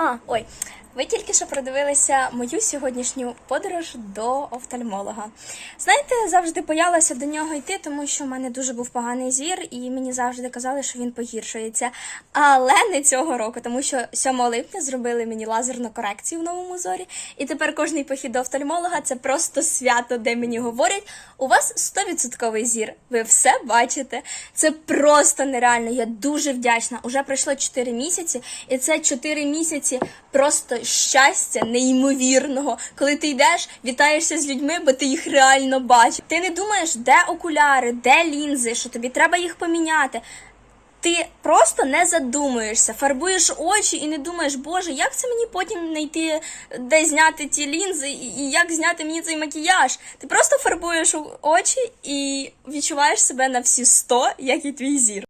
啊喂。Тільки що продивилися мою сьогоднішню подорож до офтальмолога. Знаєте, завжди боялася до нього йти, тому що в мене дуже був поганий зір, і мені завжди казали, що він погіршується. Але не цього року, тому що 7 липня зробили мені лазерну корекцію в новому зорі. І тепер кожний похід до офтальмолога це просто свято, де мені говорять: у вас 100% зір. Ви все бачите. Це просто нереально. Я дуже вдячна. Уже пройшло 4 місяці, і це 4 місяці просто щастя неймовірного. Коли ти йдеш, вітаєшся з людьми, бо ти їх реально бачиш. Ти не думаєш, де окуляри, де лінзи, що тобі треба їх поміняти. Ти просто не задумуєшся, фарбуєш очі і не думаєш, боже, як це мені потім знайти, де зняти ті лінзи, і як зняти мені цей макіяж. Ти просто фарбуєш очі і відчуваєш себе на всі 100, як і твій зір.